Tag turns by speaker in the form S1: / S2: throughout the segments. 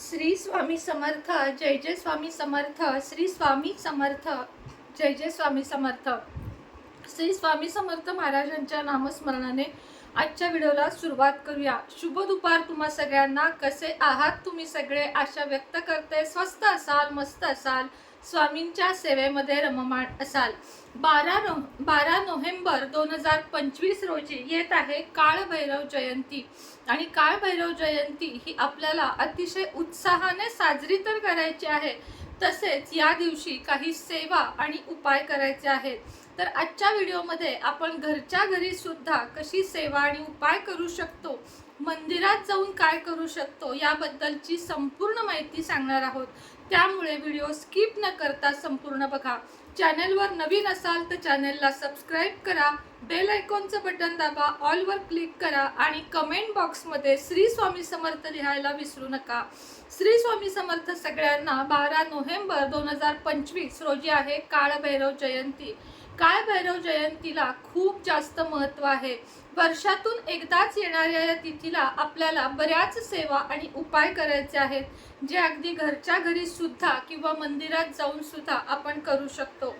S1: श्री स्वामी समर्थ जय जय स्वामी समर्थ श्री स्वामी समर्थ जय जय स्वामी समर्थ. श्री स्वामी समर्थ महाराजांच्या नामस्मरणाने आजच्या व्हिडिओला सुरुवात करूया. शुभ दुपार तुम्हा सगळ्यांना. कसे आहात तुम्ही सगळे? आशा व्यक्त करते. स्वस्त असाल मस्त असाल स्वामींच्या सेवेमध्ये रममाण असाल. बारा नो बारा नोव्हेंबर दोन हजार पंचवीस रोजी येत आहे काळभैरव जयंती. आणि काळभैरव जयंती ही आपल्याला अतिशय उत्साहाने साजरी तर करायची आहे. तसेच या दिवशी काही सेवा आणि उपाय करायचे आहेत. तर आजच्या व्हिडिओमध्ये आपण घरच्या घरी सुद्धा कशी सेवा आणि उपाय करू शकतो मंदिरात जाऊन काय करू शकतो याबद्दलची संपूर्ण माहिती सांगणार आहोत. त्यामुळे व्हिडिओ स्किप न करता संपूर्ण बघा. चॅनलवर नवीन असाल तर चॅनेलला सबस्क्राईब करा बेल आयकॉनचं बटन दाबा ऑलवर क्लिक करा आणि कमेंट बॉक्समध्ये श्री स्वामी समर्थ लिहायला विसरू नका. श्री स्वामी समर्थ सगळ्यांना बारा नोव्हेंबर दोन हजार पंचवीस रोजी आहे काळभैरव जयंती. काय भैरव जयंतीला खूप जास्त महत्त्व आहे? वर्षातून एकदाच येणाऱ्या या तिथीला आपल्याला बऱ्याच सेवा आणि उपाय करायचे आहेत जे अगदी घरच्या घरी सुद्धा किंवा मंदिरात जाऊन सुद्धा आपण करू शकतो.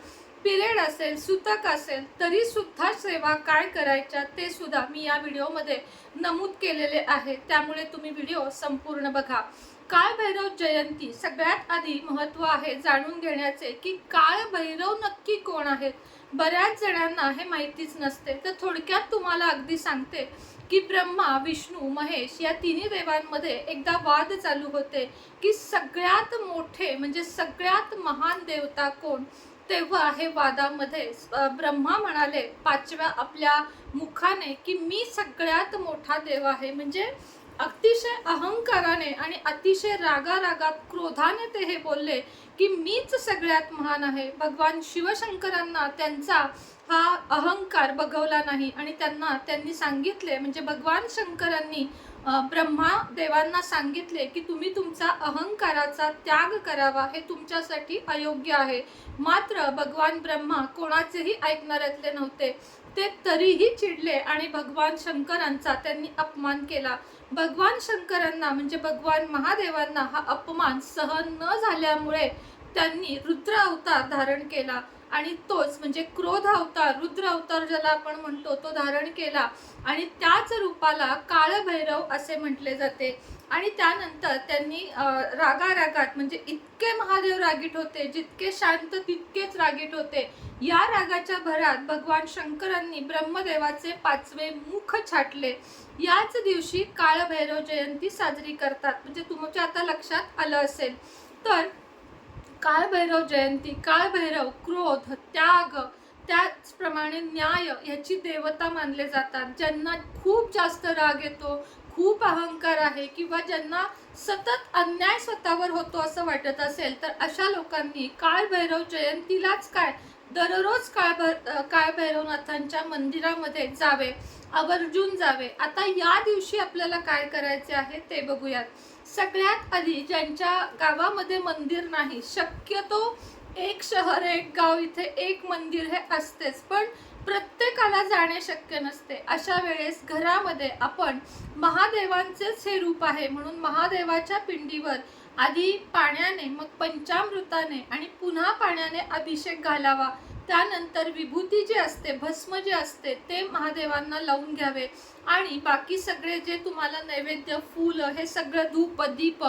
S1: पिरियड असेल सुतक असेल तरी सुद्धा सेवा काय करायच्या ते सुद्धा मी या व्हिडिओमध्ये नमूद केलेले आहे. त्यामुळे तुम्ही व्हिडिओ संपूर्ण बघा. काळ भैरव जयंती सगळ्यात आधी महत्त्व आहे जाणून घेण्याचे की काळ भैरव नक्की कोण आहेत बऱ्याच जणांना हे माहितीच नसते. तर थोडक्यात तुम्हाला अगदी सांगते की ब्रह्मा विष्णू महेश या तिन्ही देवांमध्ये एकदा वाद चालू होते की सगळ्यात मोठे म्हणजे सगळ्यात महान देवता कोण? तेव्हा हे वादामध्ये ब्रह्मा म्हणाले पाचव्या आपल्या मुखाने की मी सगळ्यात मोठा देव आहे. म्हणजे अतिशय अहंकाराने आणि अतिशय रागारागात क्रोधाने ते हे बोलले की मीच सगळ्यात महान आहे. भगवान शिवशंकरांना त्यांचा हा अहंकार बघवला नाही आणि त्यांना त्यांनी सांगितले म्हणजे भगवान शंकरांनी ब्रह्मा देवांना सांगितले की तुम्ही तुमचा अहंकाराचा त्याग करावा हे तुमच्यासाठी अयोग्य आहे. मात्र भगवान ब्रह्मा कोणाचेही ऐकणाऱ्यातले नव्हते. ते तरीही चिडले आणि भगवान शंकरांचा त्यांनी अपमान केला. भगवान शंकरांना म्हणजे भगवान महादेवांना हा अपमान सहन न झाल्यामुळे त्यांनी रुद्र अवतार धारण केला. आणि तोच म्हणजे क्रोध अवतार रुद्र अवतार ज्याला आपण म्हणतो तो धारण केला. आणि त्याच रूपाला काळभैरव असे म्हटले जाते. आणि त्यानंतर त्यांनी रागारागात म्हणजे इतके महादेव रागीट होते जितके शांत तितकेच रागीट होते. या रागाच्या भरात भगवान शंकरांनी ब्रह्मदेवाचे पाचवे मुख छाटले. याच दिवशी काळभैरव जयंती साजरी करतात. म्हणजे तुमच्या आता लक्षात आलं असेल. तर काळभैरव जयंती काळभैरव क्रोध त्याग त्याचप्रमाणे न्याय याची देवता मानले जातात. ज्यांना खूप जास्त राग येतो खूप अहंकार आहे किंवा ज्यांना सतत अन्याय स्वतःवर होतो असं वाटत असेल तर अशा लोकांनी काळभैरव जयंतीलाच काय? दररोज काळभर काळभैरवनाथांच्या मंदिरामध्ये जावे आवर्जून जावे. आता या दिवशी आपल्याला काय करायचे आहे ते बघूयात. सगळ्यात आधी ज्यांच्या गावामध्ये मंदिर नाही शक्यतो एक शहर एक गाव इथे एक मंदिर हे असतेच. पण प्रत्येकाला जाणे शक्य नसते. अशा वेळेस घरामध्ये आपण महादेवांचेच हे रूप आहे म्हणून महादेवाच्या पिंडीवर आधी पाण्याने मग पंचामृताने आणि पुन्हा पाण्याने अभिषेक घालावा. त्यानंतर विभूती जी असते भस्म जे असते ते महादेवांना लावून घ्यावे. आणि बाकी सगळे जे तुम्हाला नैवेद्य फुलं हे सगळं धूप दीप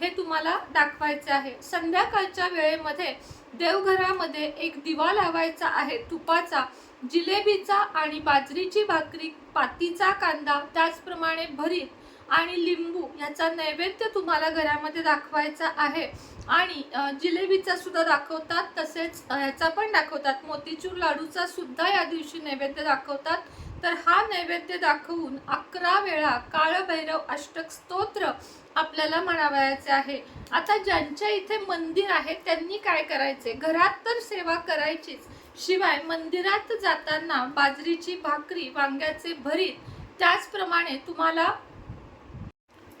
S1: हे तुम्हाला दाखवायचे आहे. संध्याकाळच्या वेळेमध्ये देवघरामध्ये एक दिवा लावायचा आहे तुपाचा. जिलेबीचा आणि बाजरीची भाकरी पातीचा कांदा त्याचप्रमाणे भरीत आणि लिंबू याचा नैवेद्य तुम्हाला घरामध्ये दाखवायचा आहे. आणि जिलेबीचा सुद्धा दाखवतात तसेच याचा ह्याचा पण दाखवतात. मोतीचूर लाडूचा सुद्धा या दिवशी नैवेद्य दाखवतात. तर हा नैवेद्य दाखवून अकरा वेळा काळभैरव अष्टक स्तोत्र आपल्याला म्हणावयाचे आहे. आता ज्यांच्या इथे मंदिर आहे त्यांनी काय करायचे? घरात तर सेवा करायचीच. शिवाय मंदिरात जाताना बाजरीची भाकरी वांग्याचे भरीत त्याचप्रमाणे तुम्हाला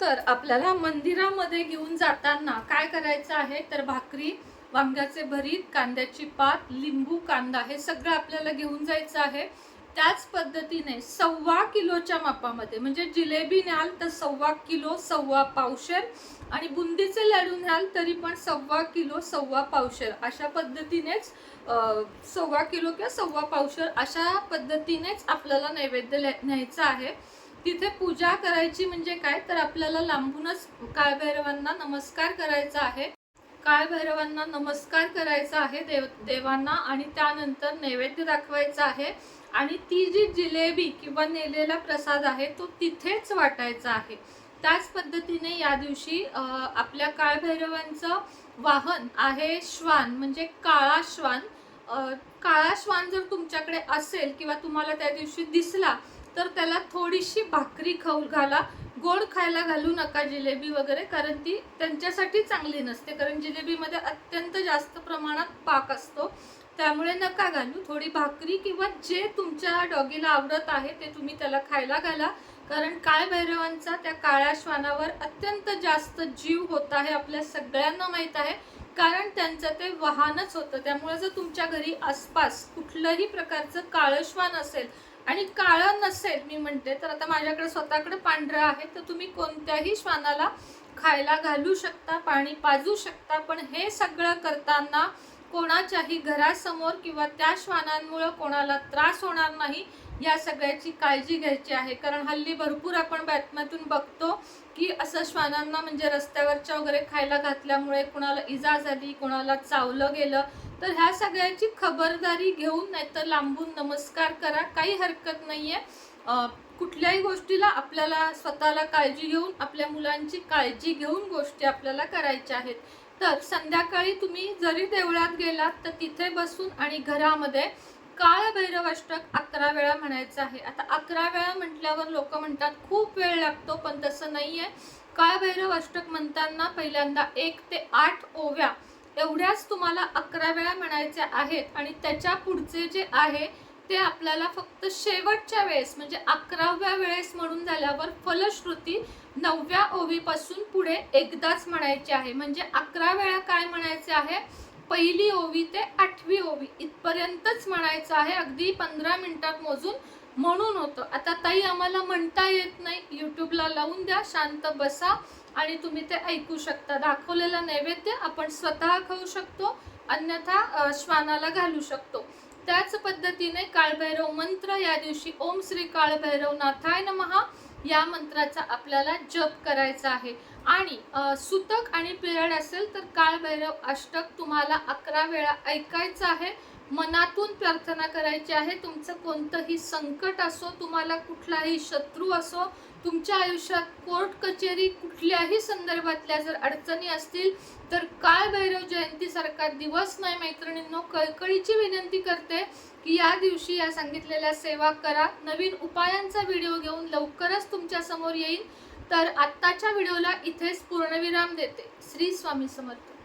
S1: तर आपल्याला मंदिरामध्ये घेऊन जाताना काय करायचं आहे? तर भाकरी वांग्याचे भरीत कांद्याची पात लिंबू कांदा हे सगळं आपल्याला घेऊन जायचं आहे. त्याच पद्धतीने सव्वा किलोच्या मापामध्ये म्हणजे जिलेबी न्याल तर सव्वा किलो सव्वा पावशेर आणि बुंदीचे लाडू न्याल तरी पण सव्वा किलो सव्वा पावशेर. अशा पद्धतीनेच सव्वा किलो किंवा सव्वा पावशेर अशा पद्धतीनेच आपल्याला नैवेद्य ल्या- न्यायचं आहे. तिथे पूजा करायची म्हणजे काय? तर आपल्याला लांबूनच काळभैरवांना नमस्कार करायचा आहे. काळभैरवांना नमस्कार करायचा आहे देव देवांना आणि त्यानंतर नैवेद्य दाखवायचा आहे. आणि ती जी जिलेबी किंवा नेलेला प्रसाद आहे तो तिथेच वाटायचा आहे. त्याच पद्धतीने या दिवशी आपल्या काळभैरवांचं वाहन आहे श्वान म्हणजे काळा श्वान. काळा श्वान जर तुमच्याकडे असेल किंवा तुम्हाला त्या दिवशी दिसला तर त्याला थोडीशी भाकरी खाऊ घाला. गोड खायला घालू नका जिलेबी वगैरे कारण ती त्यांच्यासाठी चांगली नसते. कारण जिलेबीमध्ये अत्यंत जास्त प्रमाणात पाक असतो. त्यामुळे नका घालू. थोडी भाकरी किंवा जे तुमच्या डॉगीला आवडत आहे ते तुम्ही त्याला खायला घाला. कारण काय भैरवांचा त्या काळ्या श्वानावर अत्यंत जास्त जीव होत आहे आपल्या सगळ्यांना माहीत आहे. कारण त्यांचं ते वाहनच होतं. त्यामुळे जर तुमच्या घरी आसपास कुठलंही प्रकारचं काळं श्वान असेल आणि काळं नसेल मी म्हणते तर आता माझ्याकडे स्वतःकडे पांढरं आहे तर तुम्ही कोणत्याही श्वानाला खायला घालू शकता पाणी पाजू शकता पण हे सगळं करताना कोणाच्याही घरासमोर किंवा त्या श्वानांमुळं कोणाला त्रास होणार नाही. या सगळ्याची काळजी घ्यायची आहे. कारण हल्ली भरपूर आपण बातम्यातून बघतो की असं श्वानांना म्हणजे रस्त्यावरच्या वगैरे खायला घातल्यामुळे कुणाला इजा झाली कोणाला चावलं गेलं तर ह्या सगळ्याची खबरदारी घेऊन नाहीतर लांबून नमस्कार करा. काही हरकत नाही आहे कुठल्याही गोष्टीला आपल्याला स्वतःला काळजी घेऊन आपल्या मुलांची काळजी घेऊन गोष्टी आपल्याला करायच्या आहेत. तर संध्याकाळी तुम्ही जरी देवळात गेलात तर तिथे बसून आणि घरामध्ये काळ अष्टक अकरा वेळा म्हणायचं आहे. आता अकरा वेळा म्हटल्यावर लोक म्हणतात खूप वेळ लागतो पण तसं नाही आहे भैरव अष्टक म्हणताना पहिल्यांदा एक ते आठ ओव्या एवढ्याच तुम्हाला अकरा वेळा म्हणायच्या आहेत आणि त्याच्या पुढचे जे आहे ते आपल्याला फक्त शेवटच्या वेळेस म्हणजे अकराव्या वेळेस म्हणून झाल्यावर फलश्रुती नवव्या ओवीपासून पुढे एकदाच म्हणायची आहे. म्हणजे अकरा वेळा काय म्हणायचे आहे? पहिली ओवी ते आठवी ओवी इथपर्यंतच म्हणायचं आहे. अगदी पंधरा मिनिटात मोजून म्हणून होतं. आता ताई आम्हाला म्हणता येत नाही. यूट्यूबला लावून द्या शांत बसा आणि तुम्ही ते ऐकू शकता. दाखवलेला नैवेद्य आपण स्वतः खाऊ शकतो अन्यथा श्वानाला घालू शकतो. त्याच पद्धतीने काळभैरव मंत्र या दिवशी ओम श्री काळभैरव नाथाय नमहा या मंत्राचा आपल्याला जप करायचा आहे. आणि सुतक आणि पिरड असेल तर काळभैरव अष्टक तुम्हाला अकरा वेळा ऐकायचं आहे. मनातून प्रार्थना करायची आहे. तुमचं कोणतंही संकट असो तुम्हाला कुठलाही शत्रू असो तुमच्या आयुष्यात कोर्ट कचेरी कुठल्याही संदर्भातल्या जर अडचणी असतील तर काळभैरव जयंतीसारखा दिवस नाही मैत्रिणींनो. कळकळीची विनंती करते की या दिवशी या सांगितलेल्या सेवा करा. नवीन उपायांचा व्हिडिओ घेऊन लवकरच तुमच्यासमोर येईल तर आत्ताच्या व्हिडिओला इथेच पूर्णविराम देते. श्री स्वामी समर्थ.